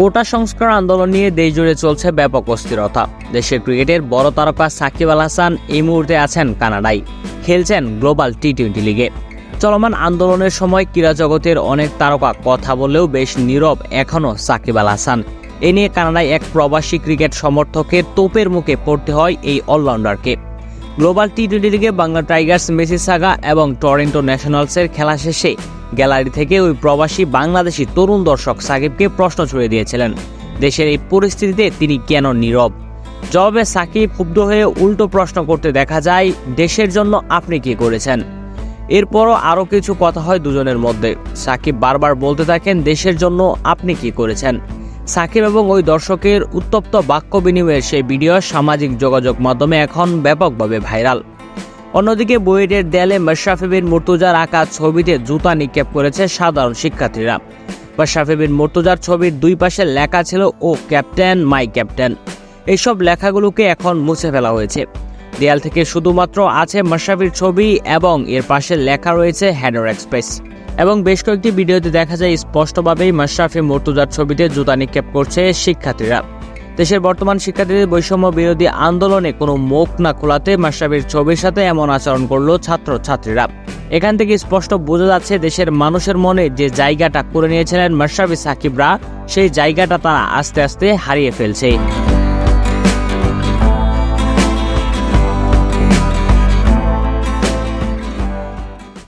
কোটা সংস্কার আন্দোলন নিয়ে দেশ জুড়ে চলছে ব্যাপক অস্থিরতা। দেশের ক্রিকেটের বড় তারকা সাকিব আল হাসান এই মুহূর্তে আছেন কানাডায়। খেলছেন গ্লোবাল টি টোয়েন্টি লিগে। চলমান আন্দোলনের সময় ক্রীড়া জগতের অনেক তারকা কথা বললেও বেশ নীরব এখনও সাকিব আল হাসান। এ নিয়ে কানাডায় এক প্রবাসী ক্রিকেট সমর্থকের তোপের মুখে পড়তে হয় এই অলরাউন্ডারকে। গ্লোবাল টি টোয়েন্টি লিগে বাংলা টাইগার্স মেসিসাগা এবং টরেন্টো ন্যাশনালসের খেলা শেষে গ্যালারি থেকে ওই প্রবাসী বাংলাদেশি তরুণ দর্শক সাকিবকে প্রশ্ন ছুড়ে দিয়েছিলেন। দেশের এই পরিস্থিতিতে তিনি কেন নীরব? জবাবে সাকিব ক্ষুব্ধ হয়ে উল্টো প্রশ্ন করতে দেখা যায়, দেশের জন্য আপনি কি করেছেন? এরপরও আরও কিছু কথা হয় দুজনের মধ্যে। সাকিব বারবার বলতে থাকেন, দেশের জন্য আপনি কি করেছেন? সাকিব এবং ওই দর্শকের উত্তপ্ত বাক্য বিনিময়ের সেই ভিডিও সামাজিক যোগাযোগ মাধ্যমে এখন ব্যাপকভাবে ভাইরাল। অন্যদিকে বুয়েটের দেয়ালে মাশরাফি বিন মুর্তুজার আঁকা ছবিতে জুতা নিক্ষেপ করেছে সাধারণ শিক্ষার্থীরা। মাশরাফি বিন মুর্তুজার ছবির দুই পাশে লেখা ছিল, ও ক্যাপ্টেন, মাই ক্যাপ্টেন। এইসব লেখাগুলোকে এখন মুছে ফেলা হয়েছে। দেয়াল থেকে শুধুমাত্র আছে মাশরাফির ছবি এবং এর পাশে লেখা রয়েছে হ্যাডার এক্সপ্রেস। এবং বেশ কয়েকটি ভিডিওতে দেখা যায়, স্পষ্টভাবেই মাশরাফি মুর্তুজার ছবিতে জুতা নিক্ষেপ করছে শিক্ষার্থীরা। দেশের বর্তমান শিক্ষার্থীদের বৈষম্য বিরোধী আন্দোলনে কোনো মুখ না খোলাতে মাসাবির ছবির সাথে এমন আচরণ করল ছাত্র ছাত্রীরা এখান থেকে স্পষ্ট বোঝা যাচ্ছে দেশের মানুষের মনে যে জায়গাটা করে নিয়েছিলেন মাসাবি সাকিবরা, সেই জায়গাটা তারা আস্তে আস্তে হারিয়ে ফেলছে।